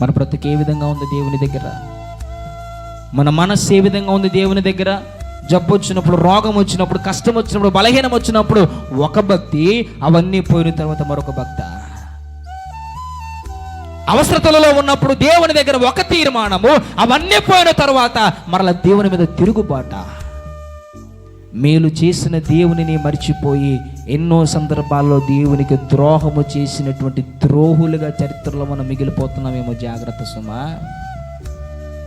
మన బ్రతుకు ఏ విధంగా ఉంది దేవుని దగ్గర? మన మనస్సు ఏ విధంగా ఉంది దేవుని దగ్గర? జబ్బు వచ్చినప్పుడు రోగం వచ్చినప్పుడు కష్టం వచ్చినప్పుడు బలహీనం వచ్చినప్పుడు ఒక భక్తి అవన్నీ పోయిన తర్వాత మరొక భక్త. అవసరతలలో ఉన్నప్పుడు దేవుని దగ్గర ఒక తీర్మానము అవన్నీ పోయిన తర్వాత మరల దేవుని మీద తిరుగుబాట. మేలు చేసిన దేవునిని మర్చిపోయి ఎన్నో సందర్భాల్లో దేవునికి ద్రోహము చేసినటువంటి ద్రోహులుగా చరిత్రలో మనం మిగిలిపోతున్నామేమో జాగ్రత్త సుమా.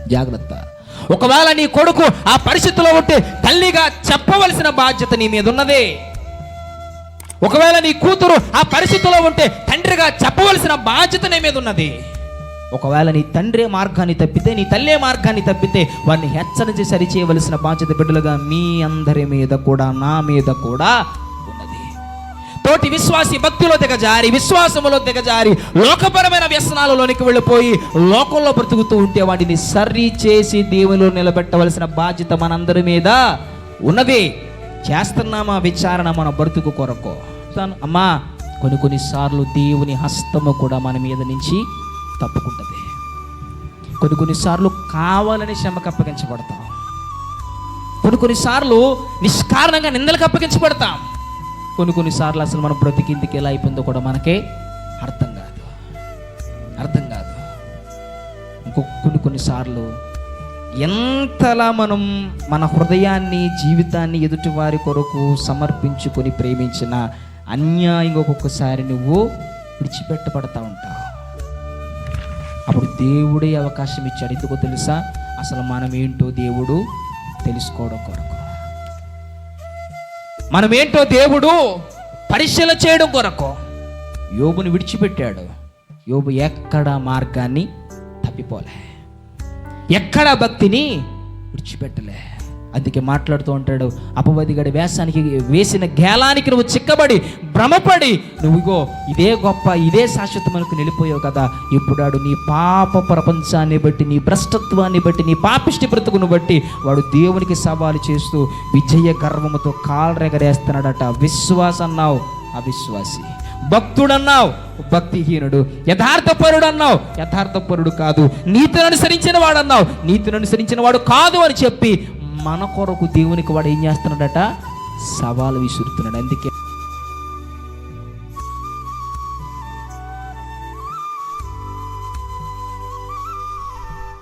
జాగ్రత్త. ఒకవేళ నీ కొడుకు ఆ పరిస్థితిలో ఉంటే తల్లిగా చెప్పవలసిన బాధ్యత నీ మీద ఉన్నదే. ఒకవేళ నీ కూతురు ఆ పరిస్థితిలో ఉంటే తండ్రిగా చెప్పవలసిన బాధ్యత నీ మీద ఉన్నది. ఒకవేళ నీ తండ్రి మార్గాన్ని తప్పితే నీ తల్లే మార్గాన్ని తప్పితే వారిని హెచ్చరించి సరిచేయవలసిన బాధ్యత బిడ్డలుగా మీ అందరి మీద కూడా నా మీద కూడా ఉన్నది. తోటి విశ్వాసి భక్తిలో దిగజారి విశ్వాసములో దిగజారి లోకపరమైన వ్యసనాలలోనికి వెళ్ళిపోయి లోకంలో బ్రతుకుతూ ఉంటే వాటిని సరి చేసి దేవునిలో నిలబెట్టవలసిన బాధ్యత మనందరి మీద ఉన్నది. చేస్తున్నామా విచారణ మన బ్రతుకు కొరకు? అమ్మా కొన్ని కొన్నిసార్లు దేవుని హస్తము కూడా మన మీద నుంచి తప్పుకుంటుంది. కొన్ని కొన్నిసార్లు కావాలని శ్రమకు అప్పగించబడతాం. కొన్ని కొన్నిసార్లు నిష్కారణంగా నిందలకు అప్పగించబడతాం. కొన్ని కొన్నిసార్లు అసలు మనం బ్రతికిందికి ఎలా అయిపోయిందో కూడా మనకే అర్థం కాదు. అర్థం కాదు. ఇంకో కొన్ని కొన్నిసార్లు ఎంతలా మనం మన హృదయాన్ని జీవితాన్ని ఎదుటి వారి కొరకు సమర్పించుకొని ప్రేమించిన అన్యాయంగా ఒక్కొక్కసారి నువ్వు విడిచిపెట్టబడతా ఉంటావు. అప్పుడు దేవుడే అవకాశం ఇచ్చాడు. ఎందుకో తెలుసా? అసలు మనం ఏంటో దేవుడు తెలుసుకోవడం కొరకు. మనం ఏంటో దేవుడు పరిశీలన చేయడం కొరకు యోబుని విడిచిపెట్టాడు. యోబు ఎక్కడ మార్గాన్ని తప్పిపోలే. ఎక్కడ భక్తిని విడిచిపెట్టలే. అందుకే మాట్లాడుతూ ఉంటాడు అపవాదిగడి వేషానికి వేసిన గేలానికి నువ్వు చిక్కబడి భ్రమపడి నువ్వుగో ఇదే గొప్ప ఇదే శాశ్వతమనకు నిలిపోయావు కదా. ఇప్పుడాడు నీ పాప ప్రపంచాన్ని బట్టి నీ భ్రష్టత్వాన్ని బట్టి నీ పాపిష్టి బ్రతుకును బట్టి వాడు దేవునికి సవాలు చేస్తూ విజయ గర్వముతో కాలరెగరేస్తున్నాడట విశ్వాసం అన్నావు అవిశ్వాసి. భక్తుడన్నావు భక్తిహీనుడు. యథార్థపరుడు అన్నావు యథార్థపరుడు కాదు. నీతిని అనుసరించిన వాడు అన్నావు నీతిని అనుసరించిన వాడు కాదు అని చెప్పి మన కొరకు దేవునికి వాడు ఏం చేస్తున్నాడట? సవాలు విసురుతున్నాడు. అందుకే